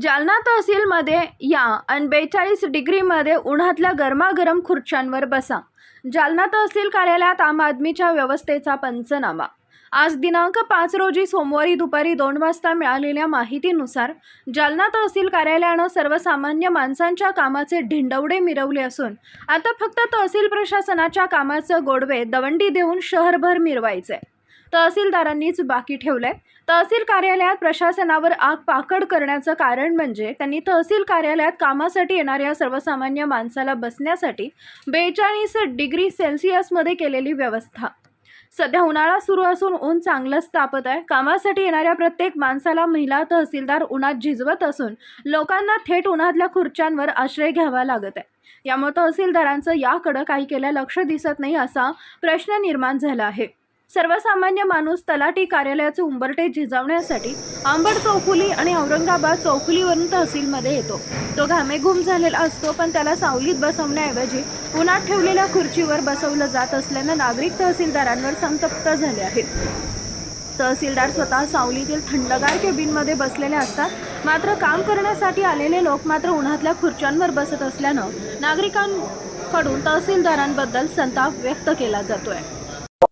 जालना तहसीलमध्ये या आणि बेचाळीस डिग्रीमध्ये उन्हातल्या गरमागरम खुर्च्यांवर बसा. जालना तहसील कार्यालयात आम आदमीच्या व्यवस्थेचा पंचनामा. आज दिनांक पाच रोजी सोमवारी दुपारी दोन वाजता मिळालेल्या माहितीनुसार जालना तहसील कार्यालयानं सर्वसामान्य माणसांच्या कामाचे ढिंडवडे मिरवले असून आता फक्त तहसील प्रशासनाच्या कामाचं गोडवे दवंडी देऊन शहरभर मिरवायचे तहसीलदारांनीच बाकी ठेवलं आहे तहसील कार्यालयात प्रशासनावर आग पाकड करण्याचं कारण म्हणजे त्यांनी तहसील कार्यालयात कामासाठी येणाऱ्या सर्वसामान्य माणसाला बसण्यासाठी बेचाळीस डिग्री सेल्सिअसमध्ये केलेली व्यवस्था. सध्या उन्हाळा सुरू असून ऊन चांगलंच तापत आहे. कामासाठी येणाऱ्या प्रत्येक माणसाला महिला तहसीलदार उन्हात झिजवत असून लोकांना थेट उन्हातल्या खुर्च्यांवर आश्रय घ्यावा लागत आहे. यामुळे तहसीलदारांचं याकडं काही केल्या लक्ष दिसत नाही असा प्रश्न निर्माण झाला आहे. सर्वसामान्य माणूस तलाठी कार्यालयाचे उंबरटे झिजावण्यासाठी आंबड चौफुली आणि औरंगाबाद चौफुलीवरून तहसीलमध्ये येतो. तो घामेघूम झालेला असतो पण त्याला सावलीत बसवण्याऐवजी उन्हात ठेवलेल्या खुर्चीवर बसवलं जात असल्यानं नागरिक तहसीलदारांवर संतप्त झाले आहेत. तहसीलदार स्वतः सावलीतील थंडगार केबिनमध्ये बसलेले असतात. मात्र काम करण्यासाठी आलेले लोक मात्र उन्हातल्या खुर्च्यांवर बसत असल्यानं नागरिकांकडून तहसीलदारांबद्दल संताप व्यक्त केला जातोय.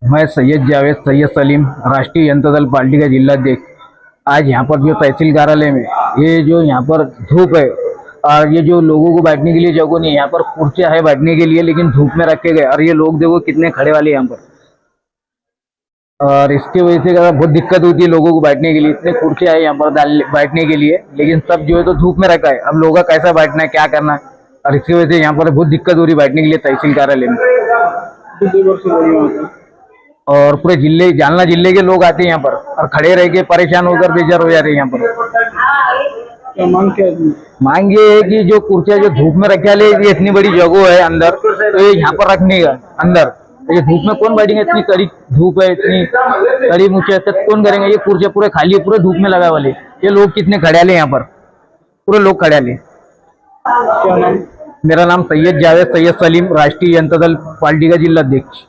मैं सैयद जावेद सैयद सलीम, राष्ट्रीय जनता दल पार्टी का जिला अध्यक्ष आज यहाँ पर जो तहसील कार्यालय में ये जो यहाँ पर धूप है, और ये जो लोगों को बैठने के लिए जगह नहीं, यहाँ पर कुर्सियाँ है बैठने के लिए, लेकिन धूप में रखे गए। और ये लोग देखो कितने खड़े वाले यहाँ पर। और इसकी वजह से बहुत दिक्कत होती है लोगों को बैठने के लिए। इतने कुर्सियाँ है यहाँ पर बैठने के लिए, लेकिन सब जो है तो धूप में रखा है। अब लोगों का कैसा बैठना है, क्या करना है? और इसकी वजह से यहाँ पर बहुत दिक्कत हो रही है बैठने के लिए तहसील कार्यालय में। और पूरे ज़िले जालना ज़िले के लोग आते हैं यहाँ पर और खड़े रह के परेशान होकर बेजार हो जा रहे हैं यहाँ पर। मांग क्या मांग ये है कि जो कुर्सियाँ जो धूप में रखे ये इतनी बड़ी जगह है अंदर तो ये यहाँ पर रखने का अंदर। तो ये धूप में कौन बैठेंगे? इतनी कड़ी धूप है इतनी कड़ी मुझे तक कौन करेंगे? ये कुर्सियाँ पूरे खाली है पूरे धूप में लगा वाले। ये लोग कितने खड़े यहाँ पर? पूरे लोग खड़े मेरा नाम सैयद जावेद सैयद सलीम राष्ट्रीय जनता दल पार्टी का जिला अध्यक्ष।